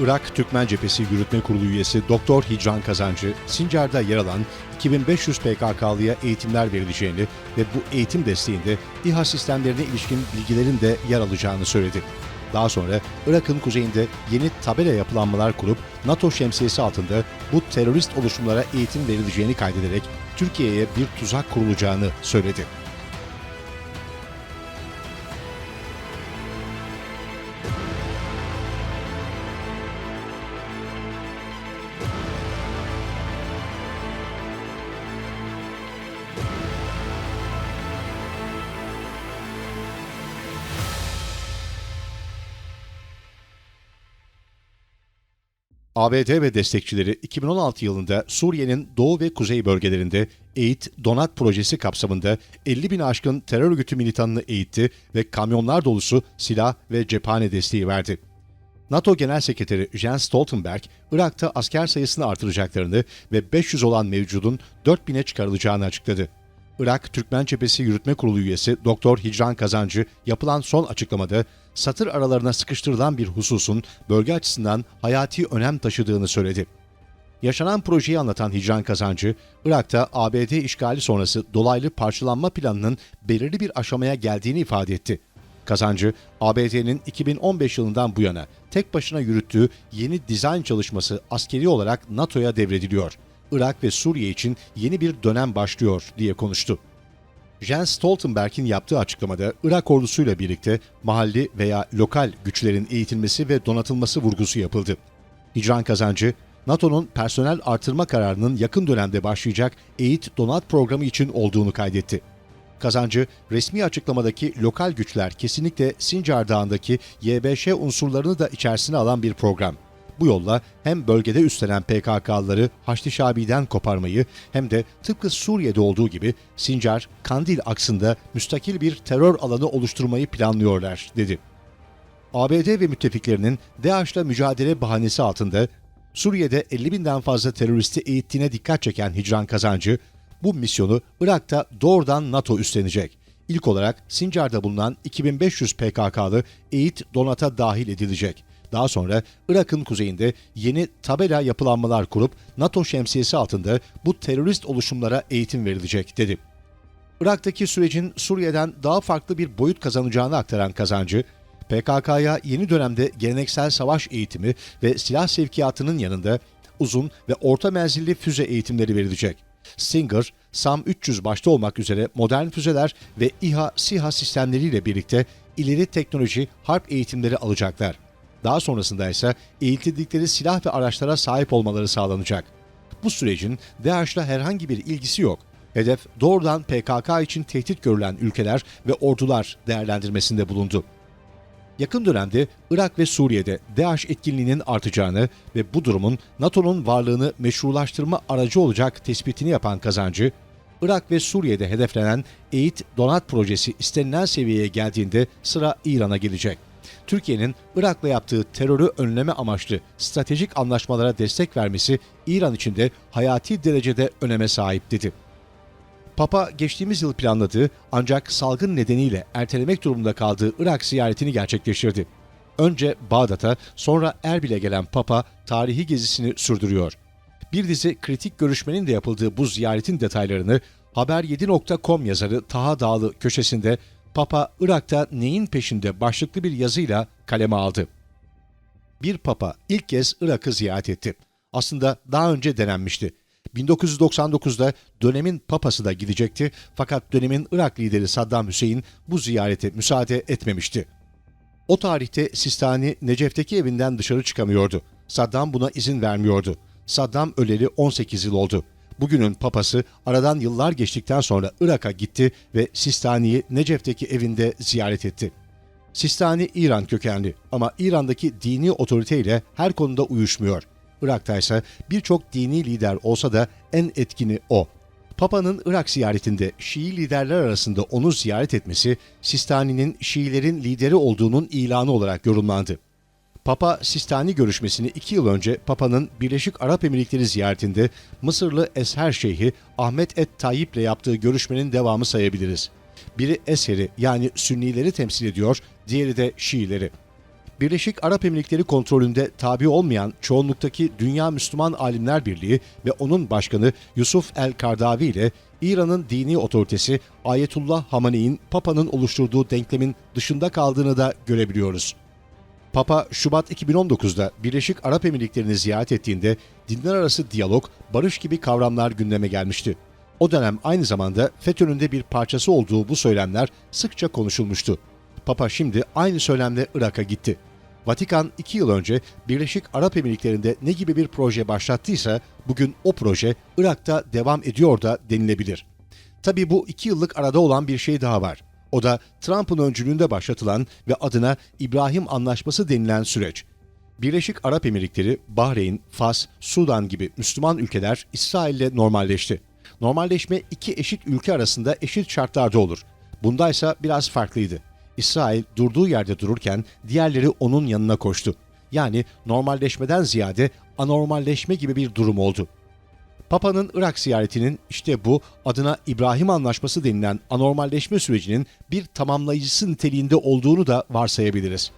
Irak Türkmen Cephesi Yürütme Kurulu üyesi Doktor Hicran Kazancı, Sincar'da yer alan 2500 PKK'lıya eğitimler verileceğini ve bu eğitim desteğinde İHA sistemlerine ilişkin bilgilerin de yer alacağını söyledi. Daha sonra Irak'ın kuzeyinde yeni tabela yapılanmalar kurup NATO şemsiyesi altında bu terörist oluşumlara eğitim verileceğini kaydederek Türkiye'ye bir tuzak kurulacağını söyledi. ABD ve destekçileri 2016 yılında Suriye'nin doğu ve kuzey bölgelerinde EİT Donat projesi kapsamında 50 bin aşkın terör örgütü militanını eğitti ve kamyonlar dolusu silah ve cephane desteği verdi. NATO Genel Sekreteri Jens Stoltenberg, Irak'ta asker sayısını artıracaklarını ve 500 olan mevcudun 4000'e çıkarılacağını açıkladı. Irak Türkmen Cephesi Yürütme Kurulu üyesi Doktor Hicran Kazancı yapılan son açıklamada satır aralarına sıkıştırılan bir hususun bölge açısından hayati önem taşıdığını söyledi. Yaşanan projeyi anlatan Hicran Kazancı, Irak'ta ABD işgali sonrası dolaylı parçalanma planının belirli bir aşamaya geldiğini ifade etti. Kazancı, ABD'nin 2015 yılından bu yana tek başına yürüttüğü yeni dizayn çalışması askeri olarak NATO'ya devrediliyor. Irak ve Suriye için yeni bir dönem başlıyor diye konuştu. Jens Stoltenberg'in yaptığı açıklamada Irak ordusuyla birlikte mahalli veya lokal güçlerin eğitilmesi ve donatılması vurgusu yapıldı. Hicran Kazancı, NATO'nun personel artırma kararının yakın dönemde başlayacak eğit donat programı için olduğunu kaydetti. Kazancı, resmi açıklamadaki lokal güçler kesinlikle Sincar Dağı'ndaki YBŞ unsurlarını da içerisine alan bir program. Bu yolla hem bölgede üstlenen PKK'lıları Haçlı Şabi'den koparmayı hem de tıpkı Suriye'de olduğu gibi Sincar, Kandil aksında müstakil bir terör alanı oluşturmayı planlıyorlar, dedi. ABD ve müttefiklerinin DAEŞ'la mücadele bahanesi altında Suriye'de 50 binden fazla teröristi eğittiğine dikkat çeken Hicran Kazancı, bu misyonu Irak'ta doğrudan NATO üstlenecek. İlk olarak Sincar'da bulunan 2500 PKK'lı eğit donata dahil edilecek. Daha sonra Irak'ın kuzeyinde yeni tabela yapılanmalar kurup NATO şemsiyesi altında bu terörist oluşumlara eğitim verilecek dedi. Irak'taki sürecin Suriye'den daha farklı bir boyut kazanacağını aktaran kazancı, PKK'ya yeni dönemde geleneksel savaş eğitimi ve silah sevkiyatının yanında uzun ve orta menzilli füze eğitimleri verilecek. Stinger, SAM-300 başta olmak üzere modern füzeler ve İHA, SİHA sistemleriyle birlikte ileri teknoloji harp eğitimleri alacaklar. Daha sonrasında ise eğitildikleri silah ve araçlara sahip olmaları sağlanacak. Bu sürecin DAEŞ'la herhangi bir ilgisi yok. Hedef doğrudan PKK için tehdit görülen ülkeler ve ordular değerlendirmesinde bulundu. Yakın dönemde Irak ve Suriye'de DAEŞ etkinliğinin artacağını ve bu durumun NATO'nun varlığını meşrulaştırma aracı olacak tespitini yapan kazancı, Irak ve Suriye'de hedeflenen EİT Donat projesi istenilen seviyeye geldiğinde sıra İran'a gelecek. Türkiye'nin Irak'la yaptığı terörü önleme amaçlı stratejik anlaşmalara destek vermesi İran için de hayati derecede öneme sahip dedi. Papa geçtiğimiz yıl planladığı ancak salgın nedeniyle ertelemek durumunda kaldığı Irak ziyaretini gerçekleştirdi. Önce Bağdat'a sonra Erbil'e gelen Papa tarihi gezisini sürdürüyor. Bir dizi kritik görüşmenin de yapıldığı bu ziyaretin detaylarını Haber7.com yazarı Taha Dağlı köşesinde Papa Irak'ta neyin peşinde başlıklı bir yazıyla kaleme aldı. Bir papa ilk kez Irak'ı ziyaret etti. Aslında daha önce denenmişti. 1999'da dönemin papası da gidecekti fakat dönemin Irak lideri Saddam Hüseyin bu ziyarete müsaade etmemişti. O tarihte Sistani Necef'teki evinden dışarı çıkamıyordu. Saddam buna izin vermiyordu. Saddam öleli 18 yıl oldu. Bugünün papası aradan yıllar geçtikten sonra Irak'a gitti ve Sistani'yi Necef'teki evinde ziyaret etti. Sistani İran kökenli ama İran'daki dini otoriteyle her konuda uyuşmuyor. Irak'ta ise birçok dini lider olsa da en etkini o. Papa'nın Irak ziyaretinde Şii liderler arasında onu ziyaret etmesi, Sistani'nin Şiilerin lideri olduğunun ilanı olarak yorumlandı. Papa Sistani görüşmesini iki yıl önce Papa'nın Birleşik Arap Emirlikleri ziyaretinde Mısırlı Esher Şeyhi Ahmet Et Tayyip ile yaptığı görüşmenin devamı sayabiliriz. Biri Esher'i yani Sünnileri temsil ediyor, diğeri de Şiileri. Birleşik Arap Emirlikleri kontrolünde tabi olmayan çoğunluktaki Dünya Müslüman Alimler Birliği ve onun başkanı Yusuf el-Kardavi ile İran'ın dini otoritesi Ayetullah Hamaney'in Papa'nın oluşturduğu denklemin dışında kaldığını da görebiliyoruz. Papa Şubat 2019'da Birleşik Arap Emirlikleri'ni ziyaret ettiğinde dinler arası diyalog, barış gibi kavramlar gündeme gelmişti. O dönem aynı zamanda FETÖ'nün de bir parçası olduğu bu söylemler sıkça konuşulmuştu. Papa şimdi aynı söylemle Irak'a gitti. Vatikan iki yıl önce Birleşik Arap Emirlikleri'nde ne gibi bir proje başlattıysa bugün o proje Irak'ta devam ediyor da denilebilir. Tabii bu iki yıllık arada olan bir şey daha var. O da Trump'ın öncülüğünde başlatılan ve adına İbrahim Anlaşması denilen süreç. Birleşik Arap Emirlikleri, Bahreyn, Fas, Sudan gibi Müslüman ülkeler İsrail'le normalleşti. Normalleşme iki eşit ülke arasında eşit şartlarda olur. Bundaysa biraz farklıydı. İsrail durduğu yerde dururken diğerleri onun yanına koştu. Yani normalleşmeden ziyade anormalleşme gibi bir durum oldu. Papa'nın Irak ziyaretinin işte bu adına İbrahim Anlaşması denilen anormalleşme sürecinin bir tamamlayıcısı niteliğinde olduğunu da varsayabiliriz.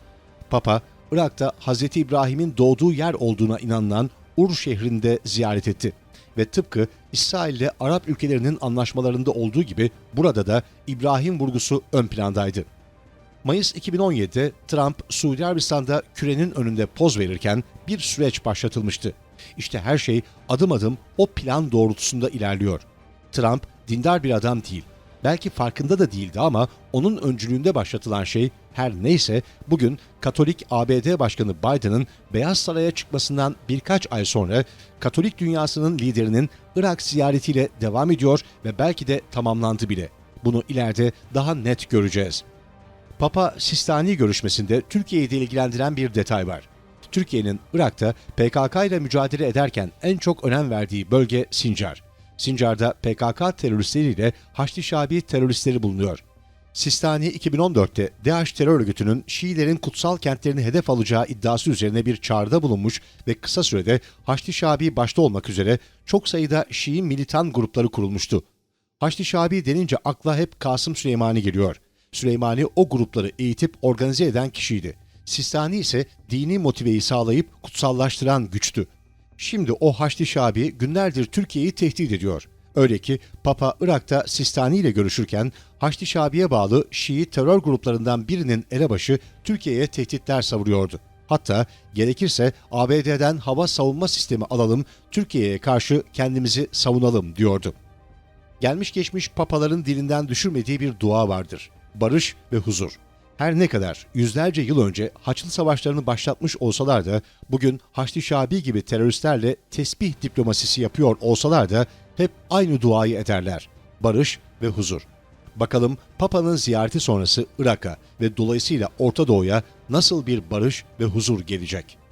Papa, Irak'ta Hz. İbrahim'in doğduğu yer olduğuna inanılan Ur şehrinde ziyaret etti. Ve tıpkı İsrail ile Arap ülkelerinin anlaşmalarında olduğu gibi burada da İbrahim vurgusu ön plandaydı. Mayıs 2017'de Trump, Suudi Arabistan'da kürenin önünde poz verirken bir süreç başlatılmıştı. İşte her şey adım adım o plan doğrultusunda ilerliyor. Trump dindar bir adam değil. Belki farkında da değildi ama onun öncülüğünde başlatılan şey her neyse bugün Katolik ABD Başkanı Biden'ın Beyaz Saray'a çıkmasından birkaç ay sonra Katolik dünyasının liderinin Irak ziyaretiyle devam ediyor ve belki de tamamlandı bile. Bunu ileride daha net göreceğiz. Papa Sistani görüşmesinde Türkiye'yi de ilgilendiren bir detay var. Türkiye'nin Irak'ta PKK ile mücadele ederken en çok önem verdiği bölge Sincar. Sincar'da PKK teröristleriyle Haçlı Şabi teröristleri bulunuyor. Sistani 2014'te DAEŞ terör örgütünün Şiilerin kutsal kentlerini hedef alacağı iddiası üzerine bir çağrıda bulunmuş ve kısa sürede Haçlı Şabi başta olmak üzere çok sayıda Şii militan grupları kurulmuştu. Haçlı Şabi denince akla hep Kasım Süleymani geliyor. Süleymani o grupları eğitip organize eden kişiydi. Sistani ise dini motiveyi sağlayıp kutsallaştıran güçtü. Şimdi o Haçlı Şabi günlerdir Türkiye'yi tehdit ediyor. Öyle ki Papa Irak'ta Sistani ile görüşürken Haçlı Şabi'ye bağlı Şii terör gruplarından birinin elebaşı Türkiye'ye tehditler savuruyordu. Hatta gerekirse ABD'den hava savunma sistemi alalım, Türkiye'ye karşı kendimizi savunalım diyordu. Gelmiş geçmiş papaların dilinden düşürmediği bir dua vardır. Barış ve huzur. Her ne kadar yüzlerce yıl önce Haçlı Savaşlarını başlatmış olsalar da bugün Haçlı Şabi gibi teröristlerle tesbih diplomasisi yapıyor olsalar da hep aynı duayı ederler. Barış ve huzur. Bakalım Papa'nın ziyareti sonrası Irak'a ve dolayısıyla Orta Doğu'ya nasıl bir barış ve huzur gelecek?